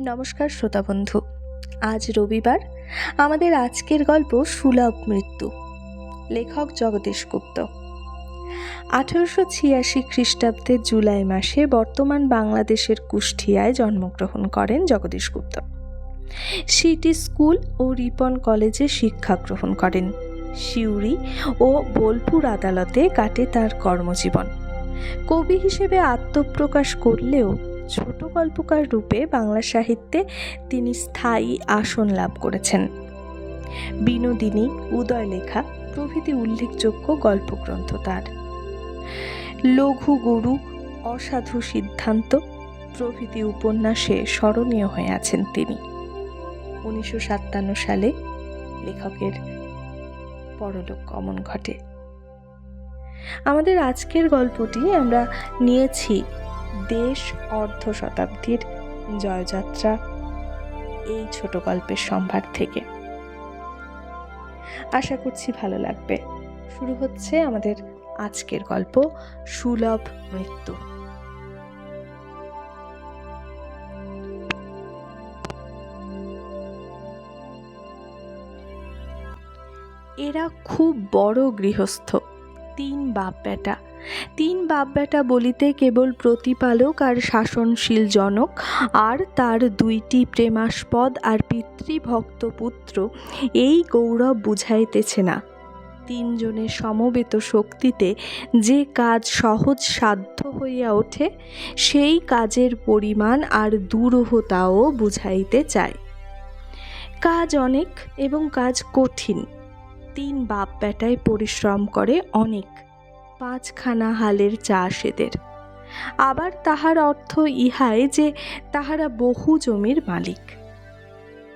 নমস্কার শ্রোতা বন্ধু। আজ রবিবার, আমাদের আজকের গল্প সুলভ মৃত্যু। লেখক জগদীশ গুপ্ত। আঠেরোশো ছিয়াশি খ্রিস্টাব্দের জুলাই মাসে বর্তমান বাংলাদেশের কুষ্টিয়ায় জন্মগ্রহণ করেন জগদীশ গুপ্ত। সিটি স্কুল ও রিপন কলেজে শিক্ষা গ্রহণ করেন। সিউড়ি ও বোলপুর আদালতে কাটে তার কর্মজীবন। কবি হিসেবে আত্মপ্রকাশ করলেও ছোট গল্পকার রূপে বাংলা সাহিত্যে তিনি স্থায়ী আসন লাভ করেছেন। বিনোদিনী, উদয়লেখা প্রভৃতি উল্লেখযোগ্য গল্পগ্রন্থ তার। লঘু গুরু অসাধু সিদ্ধান্ত প্রভৃতি উপন্যাসে স্মরণীয় হয়ে আছেন তিনি। উনিশশো সাতান্ন সালে লেখকের পরলোক গমন ঘটে। আমাদের আজকের গল্পটি আমরা নিয়েছি দেশ অর্ধ শতাব্দীর জয়যাত্রা এই ছোট গল্পের সম্ভার থেকে। আশা করছি ভালো লাগবে। শুরু হচ্ছে আমাদের আজকের গল্প সুলভ মৃত্যু। এরা খুব বড় গৃহস্থ, তিন বাপ বেটা তিন বাপ বেটা বলিতে কেবল প্রতিপালক আর শাসনশীল জনক, আর তার দুইটি প্রেমাস্পদ আর পিতৃভক্ত পুত্র এই গৌরব বুঝাইতেছে না। তিনজনের সমবেত শক্তিতে যে কাজ সহজ সাধ্য হইয়া ওঠে, সেই কাজের পরিমাণ আর দুরূহতাও বুঝাইতে চায়। কাজ অনেক এবং কাজ কঠিন। তিন বাপ বেটায় পরিশ্রম করে অনেক। পাঁচখানা হালের চাষ এদের। আবার তাহার অর্থ ইহাই যে তাহারা বহু জমির মালিক।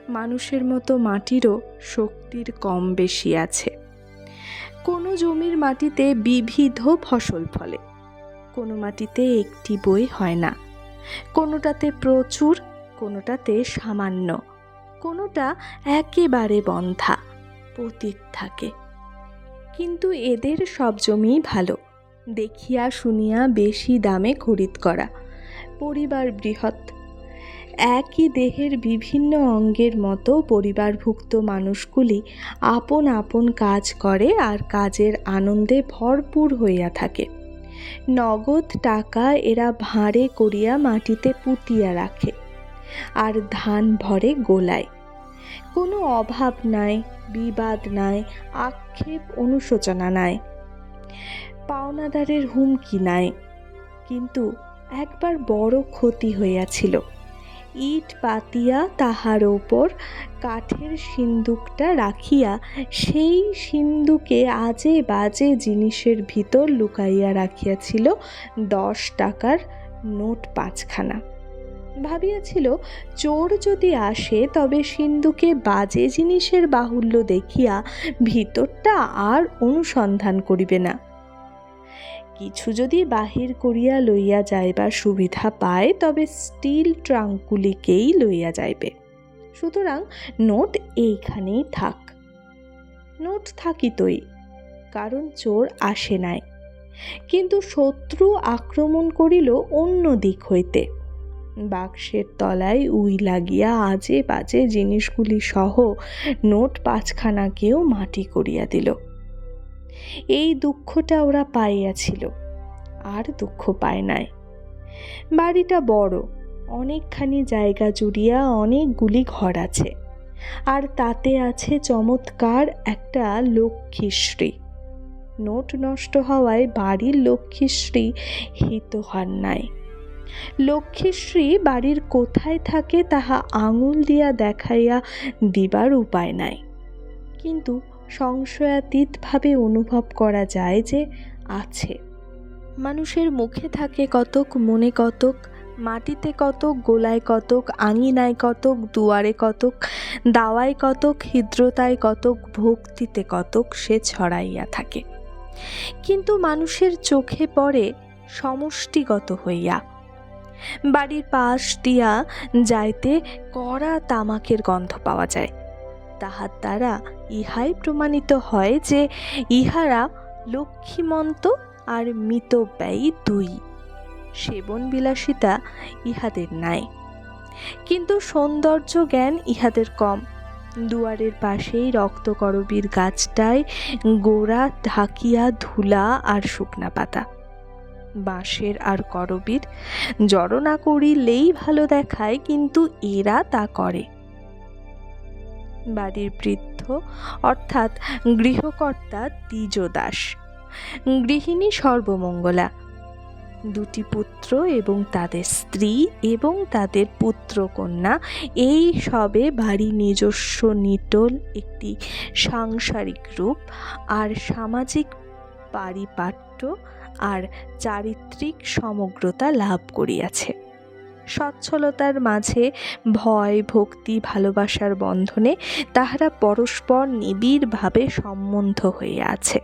মানুষের মতো মাটিরও শক্তির কম বেশি আছে। কোনো জমির মাটিতে বিবিধ ফসল ফলে, কোনো মাটিতে একটি বই হয় না। কোনোটাতে প্রচুর, কোনোটাতে সামান্য, কোনোটা একেবারে বন্ধা, পতিত থাকে। কিন্তু এদের সব জমিই ভালো। দেখিয়া শুনিয়া বেশি দামে খরিদ করা। পরিবার বৃহৎ। একই দেহের বিভিন্ন অঙ্গের মতো পরিবারভুক্ত মানুষগুলি আপন আপন কাজ করে আর কাজের আনন্দে ভরপুর হইয়া থাকে। নগদ টাকা এরা ভাঁড়ে করিয়া মাটিতে পুঁতিয়া রাখে। আর ধান ভরে গোলায়। কোনো অভাব নাই, বিবাদ নাই, আক্ষেপ অনুশোচনা নাই। পাওনাদারের হুমকি নাই। কিন্তু একবার বড় ক্ষতি হইয়াছিল। ইট পাতিয়া তাহার ওপর কাঠের সিন্দুকটা রাখিয়া সেই সিন্দুকে আজে বাজে জিনিসের ভিতর লুকাইয়া রাখিয়াছিল দশ টাকার নোট পাঁচখানা। ভাবিয়াছিল, চোর যদি আসে, তবে সিন্ধুকে বাজে জিনিসের বাহুল্য দেখিয়া ভিতরটা আর অনুসন্ধান করিবে না। কিছু যদি বাহির করিয়া লইয়া যাইবার সুবিধা পায়, তবে স্টিল ট্রাঙ্কগুলিকেই লইয়া যাইবে। সুতরাং নোট এইখানেই থাক। নোট থাকিতই, কারণ চোর আসে নাই। কিন্তু শত্রু আক্রমণ করিল অন্য দিক হইতে। বাক্সের তলায় উই লাগিয়া আজে বাজে জিনিসগুলি সহ নোট পাঁচখানাকেও মাটি করিয়া দিল। এই দুঃখটা ওরা পাইয়াছিল আর দুঃখ পায় নাই। বাড়িটা বড়, অনেকখানি জায়গা জুড়িয়া অনেকগুলি ঘর আছে, আর তাতে আছে চমৎকার একটা লক্ষ্মীশ্রী নোট নষ্ট হওয়ায় বাড়ির লক্ষ্মীশ্রী হিত হন নাই। লক্ষ্মীশ্রী বাড়ির কোথায় থাকে তাহা আঙুল দিয়া দেখাইয়া দিবার উপায় নাই। কিন্তু সংশয়াতীতভাবে অনুভব করা যায় যে আছে। মানুষের মুখে থাকে কতক, মনে কতক, মাটিতে কতক, গোলায় কতক, আঙিনায় কতক, দুয়ারে কতক, দাওয়ায় কতক, হৃদ্রতায় কতক, ভক্তিতে কতক সে ছড়াইয়া থাকে। কিন্তু মানুষের চোখে পড়ে সমষ্টিগত হইয়া বাড়ির পাশ দিয়া যাইতে কড়া তামাকের গন্ধ পাওয়া যায়। তাহার দ্বারা ইহাই প্রমাণিত হয় যে ইহারা লক্ষ্মীমন্ত আর মিতব্যয়ী দুই। সেবন বিলাসিতা ইহাদের নাই। কিন্তু সৌন্দর্য জ্ঞান ইহাদের কম। দুয়ারের পাশেই রক্তকরবীর গাছটায় গোড়া ঢাকিয়া ধুলা আর শুকনা পাতা। বাঁশের আর করবীর। জড়ো না করিলেই ভালো দেখায়, কিন্তু এরা তা করে। বাড়ির বৃদ্ধ, অর্থাৎ গৃহকর্তা দ্বিজদাস। গৃহিণী সর্বমঙ্গলা। দুটি পুত্র এবং তাদের স্ত্রী এবং তাদের পুত্র কন্যা এই সবে বাড়ি নিজস্ব নিটল একটি সাংসারিক রূপ আর সামাজিক পারিপাট্য আর চারিত্রিক সমগ্রতা লাভ করিয়াছে। সচ্ছলতার মাঝে ভয়, ভক্তি, ভালোবাসার বন্ধনে তাহারা পরস্পর নিবিড়ভাবে সম্বন্ধ হয়ে আছে।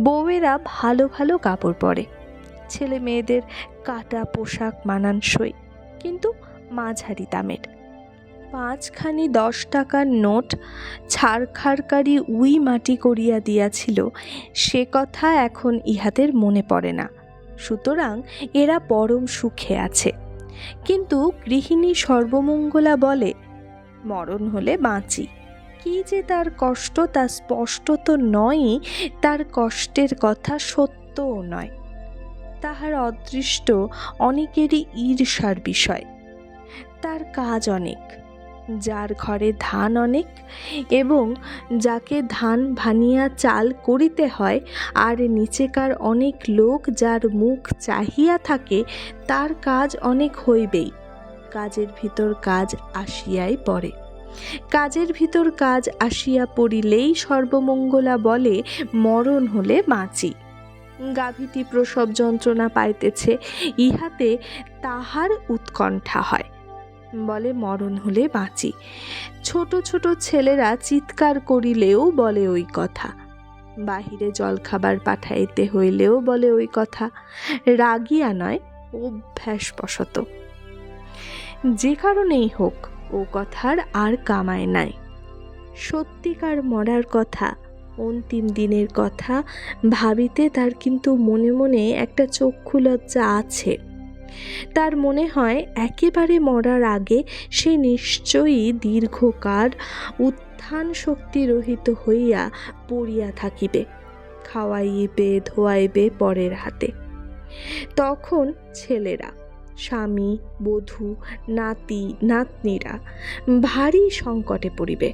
বউয়েরা ভালো ভালো কাপড় পরে ছেলে মেয়েদের কাটা পোশাক মানানসই, কিন্তু মাঝারি দামের। পাঁচখানি দশ টাকার নোট ছাড়খাড়কারি উই মাটি করিয়া দিয়াছিল, সে কথা এখন ইহাদের মনে পড়ে না। সুতরাং এরা পরম সুখে আছে। কিন্তু গৃহিণী সর্বমঙ্গলা বলে, মরণ হলে বাঁচি। কি যে তার কষ্ট তা স্পষ্ট তো নয়ই, তার কষ্টের কথা সত্যও নয়। তাহার অদৃষ্ট অনেকেরই ঈর্ষার বিষয়। তার কাজ অনেক। যার ঘরে ধান অনেক এবং যাকে ধান ভানিয়া চাল করিতে হয়, আর নিচেকার অনেক লোক যার মুখ চাহিয়া থাকে, তার কাজ অনেক হইবেই। কাজের ভিতর কাজ আসিয়াই পড়ে। কাজের ভিতর কাজ আসিয়া পড়িলেই সর্বমঙ্গলা বলে, মরণ হলে বাঁচি। গাভীটি প্রসব যন্ত্রণা পাইতেছে, ইহাতে তাহার উৎকণ্ঠা হয়। বলে, মরণ হলে বাঁচি। ছোট ছোট ছেলেরা চিৎকার করিলেও বলে ওই কথা। বাহিরে জলখাবার পাঠাইতে হইলেও বলে ওই কথা। রাগিয়া নয়, অভ্যাসবশত। যে কারণেই হোক, ও কথার আর কামায় নাই। সত্যিকার মরার কথা, অন্তিম দিনের কথা ভাবিতে তার কিন্তু মনে মনে একটা চক্ষু লজ্জা আছে। তার মনে হয় একেবারে মরার আগে সে নিশ্চয়ই দীর্ঘকাল উত্থান শক্তি রহিত হইয়া পড়িয়া থাকিবে, খাওয়াইবে, ধোয়াইবে পরের হাতে। তখন ছেলেরা, স্বামী, বধূ, নাতি, নাতনিরা ভারী সংকটে পড়িবে।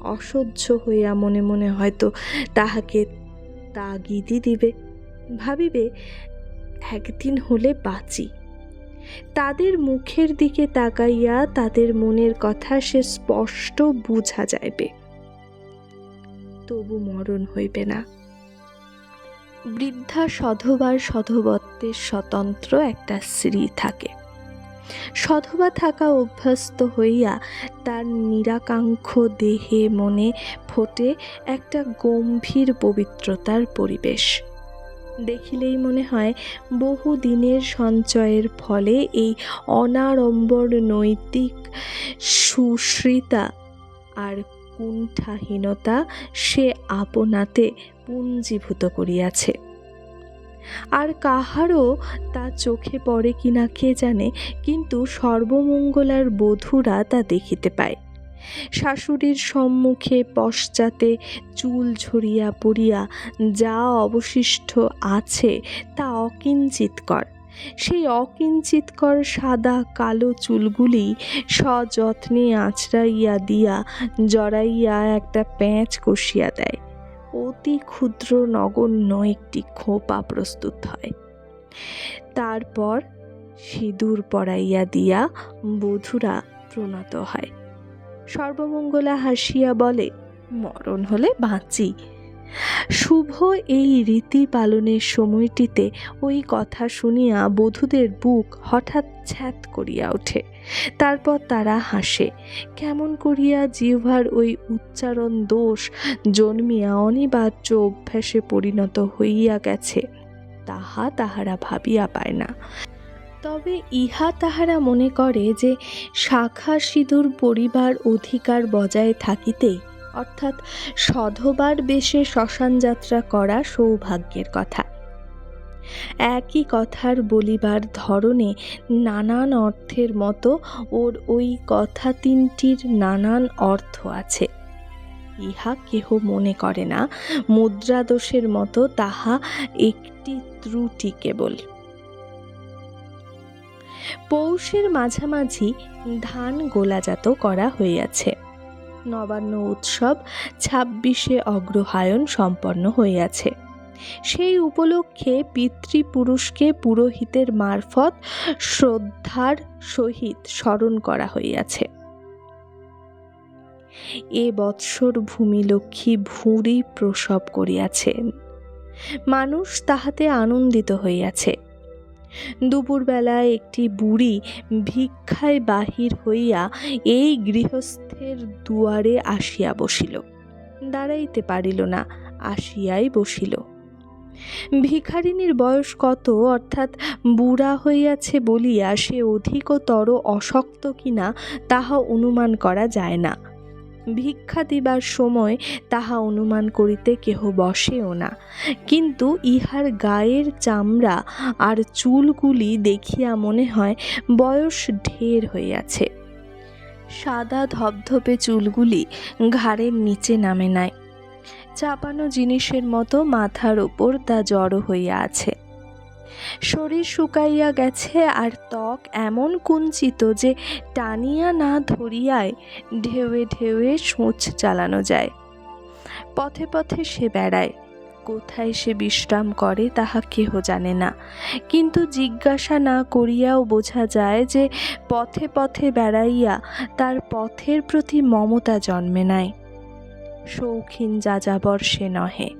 অসহ্য হইয়া মনে মনে হয়তো তাহাকে তাগিদি দিবে। ভাবিবে একদিন হলে বাঁচি। তাদের মুখের দিকে তাকাইয়া তাদের মনের কথা সে স্পষ্ট বুঝা যাইবে। তবু মরণ হইবে না। বৃদ্ধা সধবার সধবত্বের স্বতন্ত্র একটা স্ত্রী থাকে। সধবা থাকা অভ্যস্ত হইয়া তার নিরাকাঙ্ক্ষ দেহে মনে ফোটে একটা গম্ভীর পবিত্রতার পরিবেশ। দেখিলেই মনে হয় বহু দিনের সঞ্চয়ের ফলে এই অনাড়ম্বর নৈতিক সুশ্রিতা আর কুণ্ঠাহীনতা সে আপনাতে পুঞ্জীভূত করিয়াছে। আর কাহারও তা চোখে পড়ে কিনা কে জানে, কিন্তু সর্বমঙ্গলার বধূরা তা দেখিতে পায়। শাশুড়ির সম্মুখে পশ্চাতে চুল ঝরিয়া পড়িয়া যা অবশিষ্ট আছে তা অকিঞ্চিতকর সেই অকিঞ্চিতকর সাদা কালো চুলগুলি সযত্নে আঁচড়াইয়া দিয়া জড়াইয়া একটা প্যাঁচ কষিয়া দেয়। অতি ক্ষুদ্র নগণ্য একটি খোপা প্রস্তুত হয়। তারপর সিঁদুর পরাইয়া দিয়া বধূরা প্রণত হয়। সর্বমঙ্গলা হাসিয়া বলে, মরণ হলে বাঁচি। শুভ এই রীতি পালনের সময়টিতে ওই কথা শুনিয়া বধূদের বুক হঠাৎ ছ্যাত করিয়া ওঠে। তারপর তারা হাসে। কেমন করিয়া জিহ্বার ওই উচ্চারণ দোষ জন্মিয়া অনিবার্য অভ্যাসে পরিণত হইয়া গেছে, তাহা তাহারা ভাবিয়া পায় না। তবে ইহা তাহারা মনে করে যে শাখা সিঁদুর পরিবার অধিকার বজায় থাকিতে অর্থাৎ সধবার বেশে শ্মশান যাত্রা করা সৌভাগ্যের কথা। একই কথার বলিবার ধরনে নানান অর্থের মতো ওর ওই কথা তিনটির নানান অর্থ আছে। ইহা কেহ মনে করে না, মুদ্রাদোষের মতো তাহা একটি ত্রুটি কেবল। পৌষের মাঝামাঝি ধান গোলাজাত করা হইয়াছে। নবান্ন উৎসব ছাব্বিশে অগ্রহায়ণ সম্পন্ন হইয়াছে। সেই উপলক্ষে পিতৃপুরুষকে পুরোহিতের মারফত শ্রদ্ধার সহিত স্মরণ করা হইয়াছে। এ বৎসর ভূমিলক্ষ্মী ভূরি প্রসব করিয়াছেন। মানুষ তাহাতে আনন্দিত হইয়াছে। দুপুরবেলায় একটি বুড়ি ভিক্ষায় বাহির হইয়া এই গৃহস্থের দুয়ারে আসিয়া বসিল। দাঁড়াইতে পারিল না, আসিয়াই বসিল। ভিখারিনীর বয়স কত, অর্থাৎ বুড়া হইয়াছে বলিয়া সে অধিকতর অশক্ত কিনা, তাহা অনুমান করা যায় না। ভিক্ষা দিবার সময় তাহা অনুমান করিতে কেহ বসেও না। কিন্তু ইহার গায়ের চামড়া আর চুলগুলি দেখিয়া মনে হয় বয়স ঢের হইয়াছে। সাদা ধপধপে চুলগুলি ঘাড়ের নিচে নামে নাই। চাপানো জিনিসের মতো মাথার ওপর তা জড়ো হইয়া আছে। শরীর শুকাইয়া গেছে আর ত্বক এমন কুঞ্চিত যে টানিয়া না ধরিয়ায় ঢেউয়ে ঢেউয়ে সূচ চালানো যায়। পথে পথে সে বেড়ায়। কোথায় সে বিশ্রাম করে তাহা কেহ জানে না। কিন্তু জিজ্ঞাসা না করিয়াও বোঝা যায় যে পথে পথে বেড়াইয়া তার পথের প্রতি মমতা জন্মে নাই। শৌখিন যাযাবর সে নহে।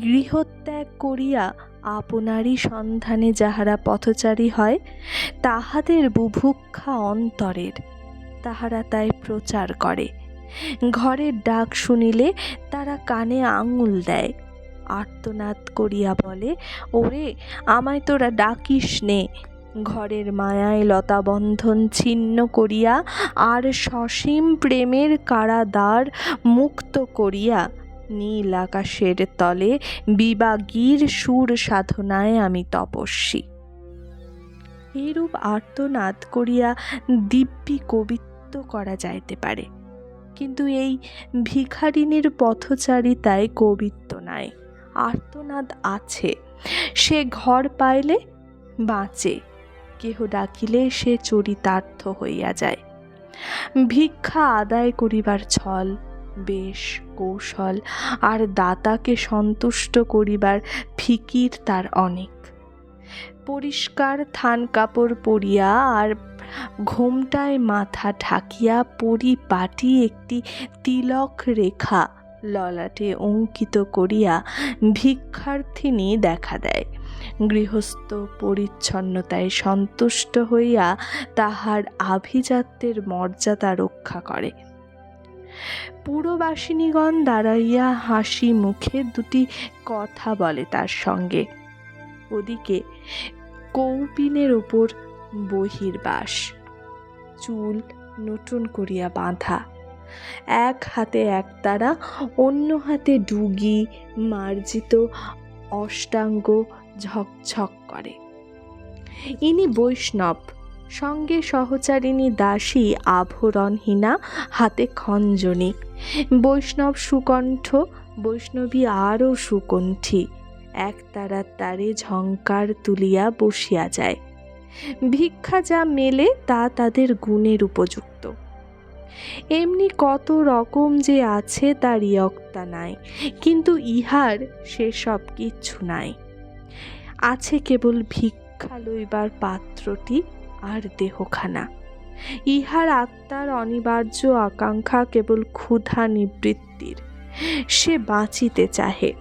গৃহত্যাগ করিয়া আপনারই সন্ধানে যাহারা পথচারী হয়, তাহাদের বুভুক্ষা অন্তরের। তাহারা তাই প্রচার করে। ঘরের ডাক শুনিলে তারা কানে আঙুল দেয়। আর্তনাদ করিয়া বলে, ওরে, আমায় তোরা ডাকিস নে। ঘরের মায়ায় লতাবন্ধন ছিন্ন করিয়া আর সসীম প্রেমের কারাদার মুক্ত করিয়া নীল আকাশের তলে বিবাগীর সুর সাধনায় আমি তপস্বী। এরূপ আর্তনাদ করিয়া দিব্যি কবিত্ব করা যাইতে পারে, কিন্তু এই ভিখারিনীর পথচারিতায় কবিত্ব নাই। আর্তনাদ আছে, সে ঘর পাইলে বাঁচে, কেহ ডাকিলে সে চরিতার্থ হইয়া যায়। ভিক্ষা আদায় করিবার ছল বেশ কৌশল। আর দাতাকে সন্তুষ্ট করিবার ফিকির তার অনেক। পরিষ্কার থান কাপড় পরিয়া আর ঘোমটায় মাথা ঢাকিয়া পরিপাটি একটি তিলক রেখা ললাটে অঙ্কিত করিয়া ভিক্ষার্থিনী দেখা দেয়। গৃহস্থ পরিচ্ছন্নতায় সন্তুষ্ট হইয়া তাহার আভিজাত্যের মর্যাদা রক্ষা করে। পুরবাসিনীগণ দাঁড়াইয়া হাসি মুখে দুটি কথা বলে তার সঙ্গে। ওদিকে কৌপিনের ওপর বহির্বাস। চুল নতুন করিয়া বাঁধা। এক হাতে একতারা, অন্য হাতে ডুগি মার্জিত অষ্টাঙ্গ ঝকঝক করে। ইনি বৈষ্ণব। সঙ্গে সহচারিণী দাসী আভরণহীনা, হাতে খঞ্জনী। বৈষ্ণব সুকণ্ঠ, বৈষ্ণবী আরও সুকণ্ঠী। একতারার তারে ঝঙ্কার তুলিয়া বসিয়া যায়। ভিক্ষা যা মেলে তা তাদের গুণের উপযুক্ত। এমনি কত রকম যে আছে তার ইয়ক্তা নাই, কিন্তু ইহার সেসব কিচ্ছু নাই। আছে কেবল ভিক্ষা লইবার পাত্রটি আর দেহখানা। ইহার আত্মার অনিবার্য আকাঙ্ক্ষা কেবল ক্ষুধা নিবৃত্তির। সে বাঁচিতে চাহে।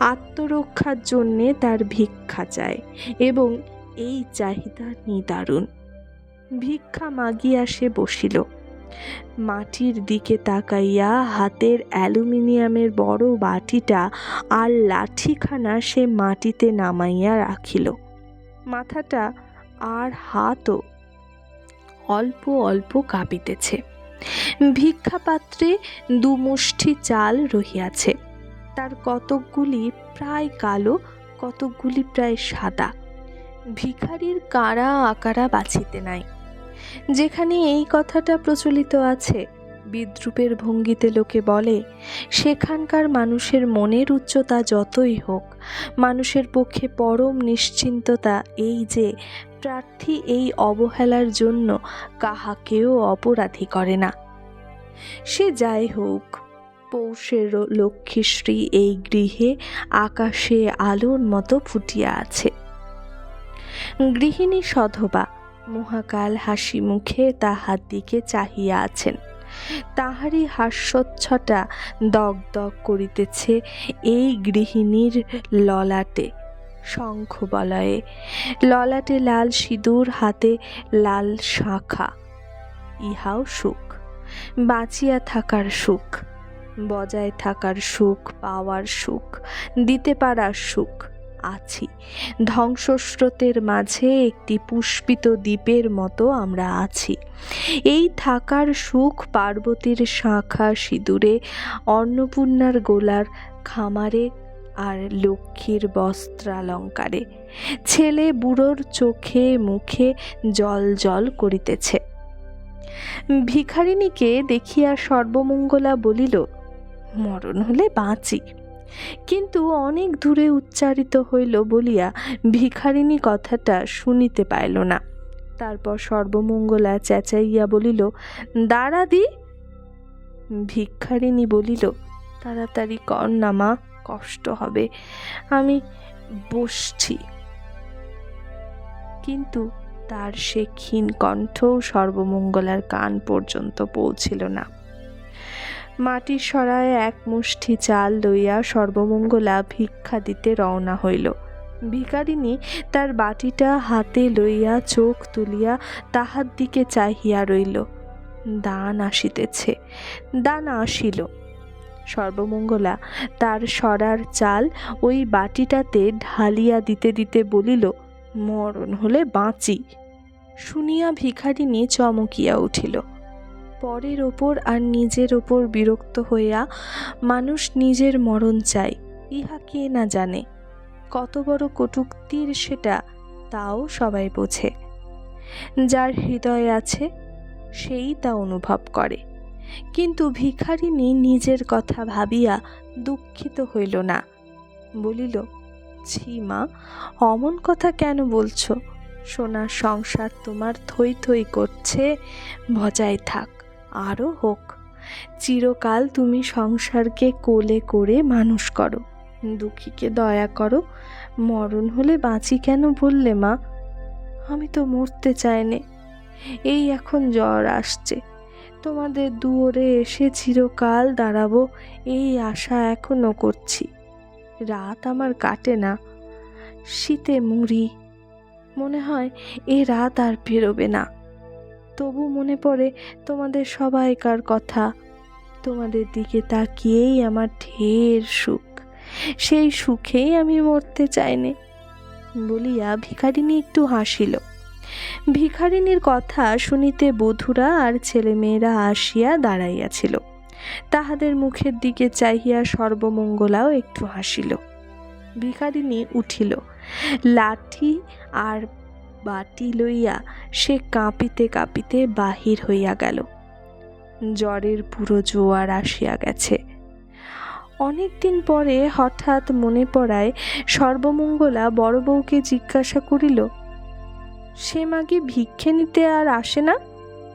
আত্মরক্ষার জন্যে তার ভিক্ষা চায় এবং এই চাহিদা নিদারুণ। ভিক্ষা মাগিয়া সে বসিল। মাটির দিকে তাকাইয়া হাতের অ্যালুমিনিয়ামের বড় বাটিটা আর লাঠিখানা সে মাটিতে নামাইয়া রাখিল। মাথাটা আর হাতও অল্প অল্প কাঁপিতেছে। ভিক্ষাপাত্রে দুমুষ্টি চাল রহিয়াছে। তার কতকগুলি প্রায় কালো, কতকগুলি প্রায় সাদা। ভিখারির কারা আকারা বাছিতে নাই। যেখানে এই কথাটা প্রচলিত আছে, বিদ্রুপের ভঙ্গিতে লোকে বলে, সেখানকার মানুষের মনের উচ্চতা যতই হোক, মানুষের পক্ষে পরম নিশ্চিন্ততা এই যে প্রার্থী এই অবহেলার জন্য কাহাকেও অপরাধী করে না। সে যাই হোক, পৌষের লক্ষ্মীশ্রী এই গৃহে আকাশে আলোর মতো ফুটিয়া আছে। গৃহিণী সধবা মহাকাল হাসি মুখে তাহার দিকে চাহিয়া আছেন। তাহারই হাস্যোচ্ছটা দগ দগ করিতেছে এই গৃহিণীর ললাটে। শঙ্খ বলয়ে ললাটে লাল সিঁদুর, হাতে লাল শাখা। ইহাও সুখ। বাঁচিয়া থাকার সুখ। বজায় থাকার সুখ, পাওয়ার সুখ, দিতে পারার সুখ আছি। ধ্বংসস্রোতের মাঝে একটি পুষ্পিত দ্বীপের মতো আমরা আছি। এই থাকার সুখ পার্বতীর শাখা সিঁদুরে, অন্নপূর্ণার গোলার খামারে আর লক্ষ্মীর বস্ত্রালঙ্কারে। ছেলে বুড়োর চোখে মুখে জল জল করিতেছে। ভিখারিণীকে দেখিয়া সর্বমঙ্গলা বলিল, মরণ হলে বাঁচি। কিন্তু অনেক দূরে উচ্চারিত হইল বলিয়া ভিখারিণী কথাটা শুনিতে পাইল না। তারপর সর্বমঙ্গলা চেঁচাইয়া বলিল, দাঁড়া দি। ভিক্ষারিণী বলিল, তাড়াতাড়ি কর না মা। কষ্ট হবে। আমি বসছি। কিন্তু তার সে ক্ষীণ কণ্ঠও সর্বমঙ্গলার কান পর্যন্ত পৌঁছিল না। মাটির সরায় এক মুষ্টি চাল লইয়া সর্বমঙ্গলা ভিক্ষা দিতে রওনা হইল। ভিকারিনী তার বাটিটা হাতে লইয়া চোখ তুলিয়া তাহার দিকে চাহিয়া রইল। দান আসিতেছে। দান আসিল। সর্বমঙ্গলা। তার সরার চাল ওই বাটিটাতে ঢালিয়া দিতে দিতে বলিল, মরণ হলে বাঁচি। শুনিয়া ভিখারিনী চমকিয়া উঠিল। পরের ওপর আর নিজের ওপর বিরক্ত হইয়া মানুষ নিজের মরণ চায়, ইহা কে না জানে। কত বড় কটুক্তির সেটা তাও সবাই বোঝে। যার হৃদয় আছে, সেই তা অনুভব করে। কিন্তু ভিখারিণী নিজের কথা ভাবিয়া দুঃখিত হইল না। বলিল, ছি মা, অমন কথা কেন বলছ? সোনার সংসার তোমার থই থই করছে বজায় থাক আরও হোক। চিরকাল তুমি সংসারকে কোলে করে মানুষ করো। দুঃখীকে দয়া করো, মরণ হলে বাঁচি কেন বললে মা? আমি তো মরতে চাইনে। এই এখন জ্বর আসছে। তোমাদের দুয়ারে এসে চিরকাল দাঁড়াবো, এই আশা এখনও করছি। রাত আমার কাটে না, শীতে মুড়ি। মনে হয় এ রাত আর বেরোবে না। তবু মনে পড়ে তোমাদের সবাইকার কথা। তোমাদের দিকে তাকিয়েই আমার ঢের সুখ। সেই সুখেই আমি মরতে চাইনি। বলিয়া ভিখারিনী একটু হাসিল। ভিখারিনীর কথা শুনিতে বধূরা আর ছেলেমেয়েরা আসিয়া দাঁড়াইয়াছিল। তাহাদের মুখের দিকে চাহিয়া সর্বমঙ্গলাও একটু হাসিল। ভিখারিনী উঠিল। লাঠি আর বাটি লইয়া সে কাঁপিতে কাঁপিতে বাহির হইয়া গেল। জ্বরের পুরো জোয়ার আসিয়া গেছে। অনেক দিন পরে হঠাৎ মনে পড়ায় সর্বমঙ্গলা বড় বউকে জিজ্ঞাসা করিল সে মাগে ভিক্ষে নিতে আর আসে না?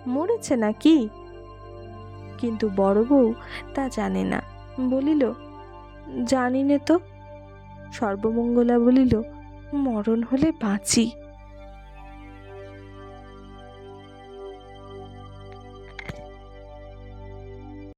মরেছে নাকি? কিন্তু বড় বউ তা জানে না। বলিল, জানি নে তো। সর্বমঙ্গলা বলিল, মরণ হলে বাঁচি।